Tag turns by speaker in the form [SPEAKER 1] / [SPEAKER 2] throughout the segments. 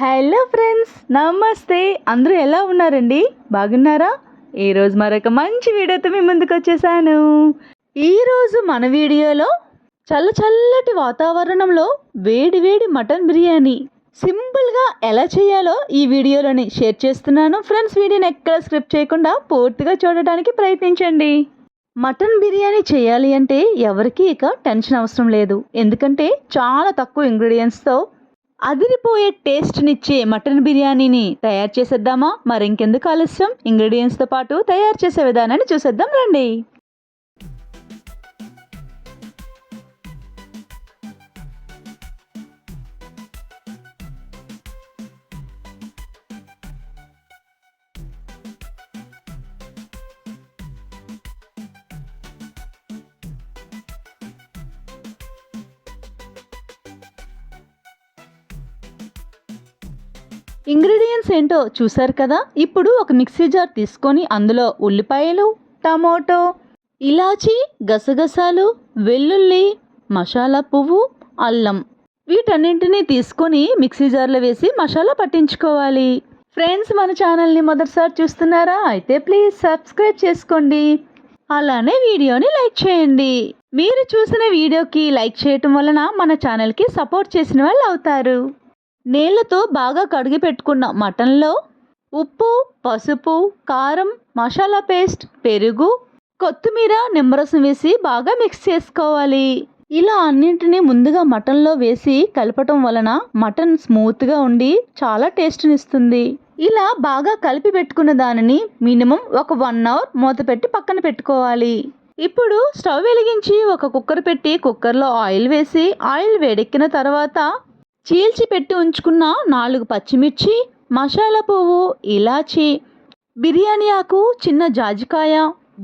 [SPEAKER 1] Hello friends నమస్తే. అందరూ ఎలా ఉన్నారండి? బాగున్నారా? ఈరోజు మరొక మంచి వీడియోతో మీ ముందుకు వచ్చేసాను. ఈరోజు మన వీడియోలో చల్ల చల్లటి వాతావరణంలో వేడి వేడి మటన్ బిర్యానీ సింపుల్గా ఎలా చేయాలో ఈ వీడియోలోని షేర్ చేస్తున్నాను. ఫ్రెండ్స్ వీడియోని ఎక్కడ స్క్రిప్ట్ చేయకుండా పూర్తిగా చూడడానికి ప్రయత్నించండి. మటన్ బిర్యానీ చేయాలి అంటే ఎవరికీ ఇక టెన్షన్ అవసరం లేదు. ఎందుకంటే చాలా తక్కువ ఇంగ్రీడియంట్స్తో అదిరిపోయే టేస్ట్నిచ్చే మటన్ బిర్యానీని తయారు చేసేద్దామా? మరి ఇంకెందుకు ఆలస్యం? ఇంగ్రీడియంట్స్తో పాటు తయారు చేసే విధానాన్ని చూసేద్దాం రండి. ఇంగ్రీడియంట్స్ ఏంటో చూసారు కదా? ఇప్పుడు ఒక మిక్సీ జార్ తీసుకొని అందులో ఉల్లిపాయలు టమోటో ఇలాచి గసగసాలు వెల్లుల్లి మసాలా పువ్వు అల్లం వీటన్నింటినీ తీసుకొని మిక్సీ జార్లో వేసి మసాలా పట్టించుకోవాలి. ఫ్రెండ్స్ మన ఛానల్ని మొదటిసారి చూస్తున్నారా? అయితే ప్లీజ్ సబ్స్క్రైబ్ చేసుకోండి. అలానే వీడియోని లైక్ చేయండి. మీరు చూసిన వీడియోకి లైక్ చేయటం వలన మన ఛానల్కి సపోర్ట్ చేసిన వాళ్ళు అవుతారు. నీళ్ళతో బాగా కడిగి పెట్టుకున్న మటన్లో ఉప్పు పసుపు కారం మసాలా పేస్ట్ పెరుగు కొత్తిమీర నిమ్మరసం వేసి బాగా మిక్స్ చేసుకోవాలి. ఇలా అన్నింటినీ ముందుగా మటన్లో వేసి కలపటం వలన మటన్ స్మూత్గా ఉండి చాలా టేస్ట్నిస్తుంది. ఇలా బాగా కలిపి పెట్టుకున్న దానిని మినిమం ఒక వన్ అవర్ మూత పెట్టి పక్కన పెట్టుకోవాలి. ఇప్పుడు స్టవ్ వెలిగించి ఒక కుక్కర్ పెట్టి కుక్కర్లో ఆయిల్ వేసి ఆయిల్ వేడెక్కిన తర్వాత చీల్చి పెట్టి ఉంచుకున్న నాలుగు పచ్చిమిర్చి మసాలా పువ్వు ఇలాచి బిర్యానీ ఆకు చిన్న జాజికాయ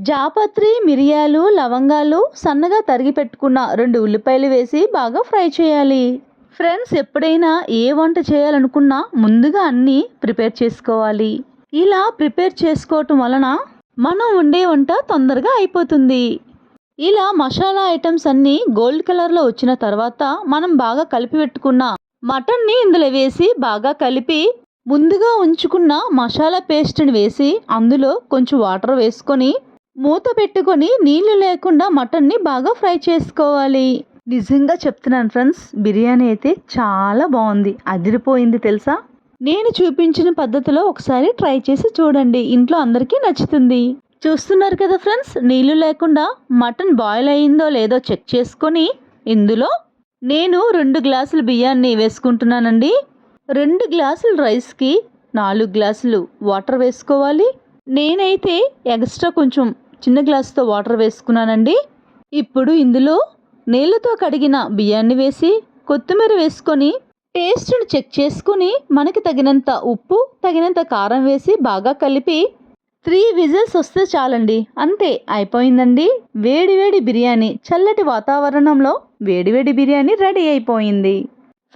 [SPEAKER 1] జాపత్రి మిరియాలు లవంగాలు సన్నగా తరిగి పెట్టుకున్న రెండు ఉల్లిపాయలు వేసి బాగా ఫ్రై చేయాలి. ఫ్రెండ్స్ ఎప్పుడైనా ఏ వంట చేయాలనుకున్నా ముందుగా అన్నీ ప్రిపేర్ చేసుకోవాలి. ఇలా ప్రిపేర్ చేసుకోవటం వలన మనం వండే వంట తొందరగా అయిపోతుంది. ఇలా మసాలా ఐటమ్స్ అన్నీ గోల్డ్ కలర్లో వచ్చిన తర్వాత మనం బాగా కలిపి పెట్టుకున్న మటన్ని ఇందులో వేసి బాగా కలిపి ముందుగా ఉంచుకున్న మసాలా పేస్ట్ని వేసి అందులో కొంచెం వాటర్ వేసుకొని మూత పెట్టుకొని నీళ్ళు లేకుండా మటన్ని బాగా ఫ్రై చేసుకోవాలి. నిజంగా చెప్తున్నాను ఫ్రెండ్స్ బిర్యానీ అయితే చాలా బాగుంది. అదిరిపోయింది తెలుసా? నేను చూపించిన పద్ధతిలో ఒకసారి ట్రై చేసి చూడండి. ఇంట్లో అందరికీ నచ్చుతుంది. చూస్తున్నారు కదా ఫ్రెండ్స్ నీళ్ళు లేకుండా మటన్ బాయిల్ అయిందో లేదో చెక్ చేసుకొని ఇందులో నేను రెండు గ్లాసులు బియ్యాన్ని వేసుకుంటున్నానండి. రెండు గ్లాసులు రైస్కి నాలుగు గ్లాసులు వాటర్ వేసుకోవాలి. నేనైతే ఎక్స్ట్రా కొంచెం చిన్న గ్లాసుతో వాటర్ వేసుకున్నానండి. ఇప్పుడు ఇందులో నీళ్ళతో కడిగిన బియ్యాన్ని వేసి కొత్తిమీర వేసుకొని టేస్ట్ని చెక్ చేసుకుని మనకి తగినంత ఉప్పు తగినంత కారం వేసి బాగా కలిపి త్రీ విజిల్స్ వస్తే చాలండి. అంతే అయిపోయిందండి. వేడివేడి బిర్యానీ చల్లటి వాతావరణంలో వేడివేడి బిర్యానీ రెడీ అయిపోయింది.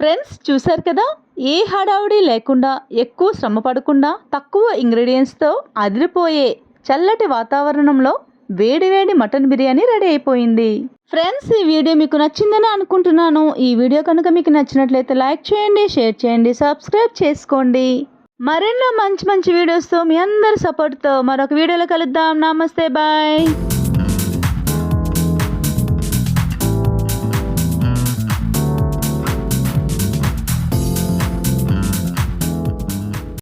[SPEAKER 1] ఫ్రెండ్స్ చూశారు కదా? ఏ హడావుడి లేకుండా ఎక్కువ శ్రమ పడకుండా తక్కువ ఇంగ్రీడియంట్స్తో అదిరిపోయే చల్లటి వాతావరణంలో వేడివేడి మటన్ బిర్యానీ రెడీ అయిపోయింది. ఫ్రెండ్స్ ఈ వీడియో మీకు నచ్చిందని అనుకుంటున్నాను. ఈ వీడియో కనుక మీకు నచ్చినట్లయితే లైక్ చేయండి షేర్ చేయండి సబ్స్క్రైబ్ చేసుకోండి. మరెన్నో మంచి మంచి వీడియోస్తో మీ అందరి సపోర్ట్తో మరొక వీడియోలో కలుద్దాం. నమస్తే బాయ్